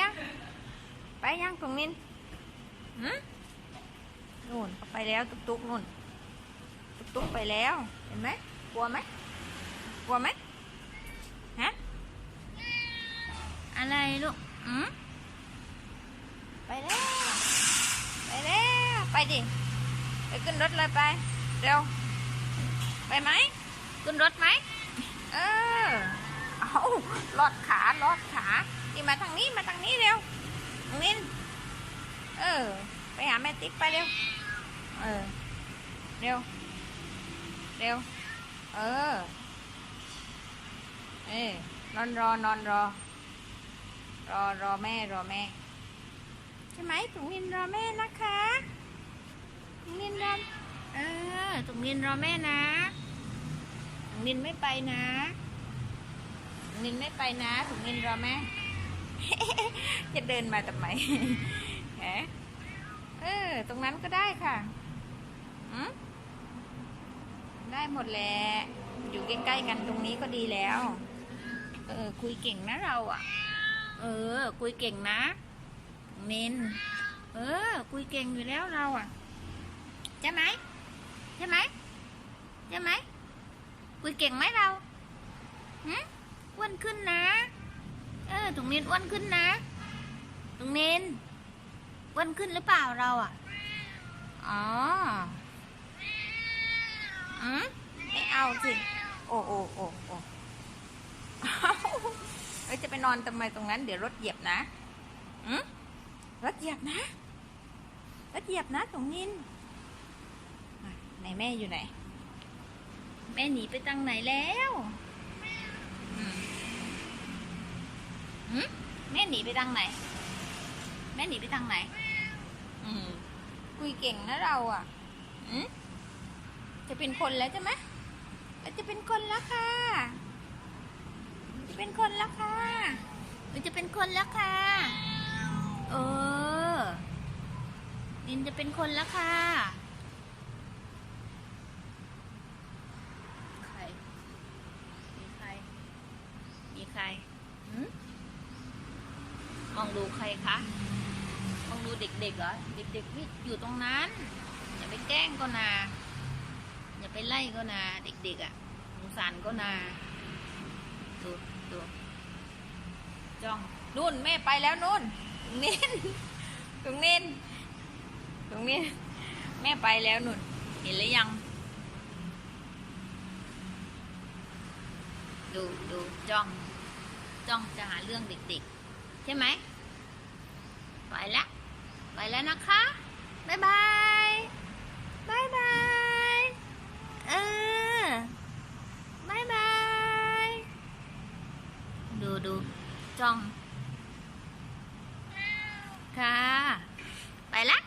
ยัง ไปยังตรงนินหืมนู่นไปแล้วตุ๊กตุ๊กนู่นตุ๊กตุ๊กไปแล้ว เห็นไหมกลัวไหมกลัวไหมฮะอะไรลูกอืมไปแล้ว ไปแล้ว ไปดิ ไปขึ้นรถเลยไป เร็ว ไปไหมขึ้นรถไหม เออ เอาลอดขาลอดขา นี่มาทางนี้มาทางนี้เร็วน้องนินเออ ไปหาแม่ติ๊กไปเร็ว เออ เร็ว เร็ว เออ เอ้ยนอนรอนอนรอ รอรอแม่รอแม่ ใช่ไหมถุงนินรอแม่นะคะถุงนินรอเออถุงนินรอแม่นะถุงนินไม่ไปนะถุงนินไม่ไปนะถุงนินรอแม่ จะเดินมาทำไมแหมเออ ตรงนั้นก็ได้ค่ะอืมได้หมดแหละอยู่ใกล้ๆกันตรงนี้ก็ดีแล้ว เออ คุยเก่งนะเราอะ เออ คุยเก่งนะ เมน เออ คุยเก่งอยู่แล้วเราอะ ใช่ไหมใช่ไหมใช่ไหมคุยเก่งไหมเราหืมอ้วนขึ้นนะ เออถุงเนนอ้วนขึ้นนะ ถุงเนนอ้วนขึ้นหรือเปล่าเราอะ อ๋ออืมไม่เอาสิโอ้โอ้โอ้โอ้เอ้ยจะไปนอนทำไมตรงนั้น เดี๋ยวรถเหยียบนะอืมรถเหยียบนะ รถเหยียบนะตรงนินไหนแม่อยู่ไหน แม่หนีไปทางไหนแล้วอืมหืมแม่หนีไปทางไหน แม่หนีไปทางไหน อืม คุยเก่งนะเราอะอืมจะเป็นคนแล้วใช่ไหมเราจะเป็นคนแล้วค่ะ จะเป็นคนแล้วค่ะเราจะเป็นคนแล้วค่ะ เออ นินจะเป็นคนแล้วค่ะ ใคร มีใคร มีใครหืมมองดูใครคะมอง ดูเด็กๆเหรอเด็กๆที่อยู่ตรงนั้น อย่าไปแกล้งก็นาอย่าไปไล่ก็นาเด็กๆอะสงสารก็นาดูดูจ้องนู่นแม่ไปแล้วนู่นตรงนี้ตรงนี้ตรงนี้แม่ไปแล้วนุ่น เห็นหรือยัง ดูดูจ้อง จ้องจะหาเรื่องเด็กๆ ใช่ไหมไปแล้ว แล้วนะคะ บ๊ายบาย บ๊ายบาย เออบายบาย ดูดูจ้อง ค่ะ ไปละ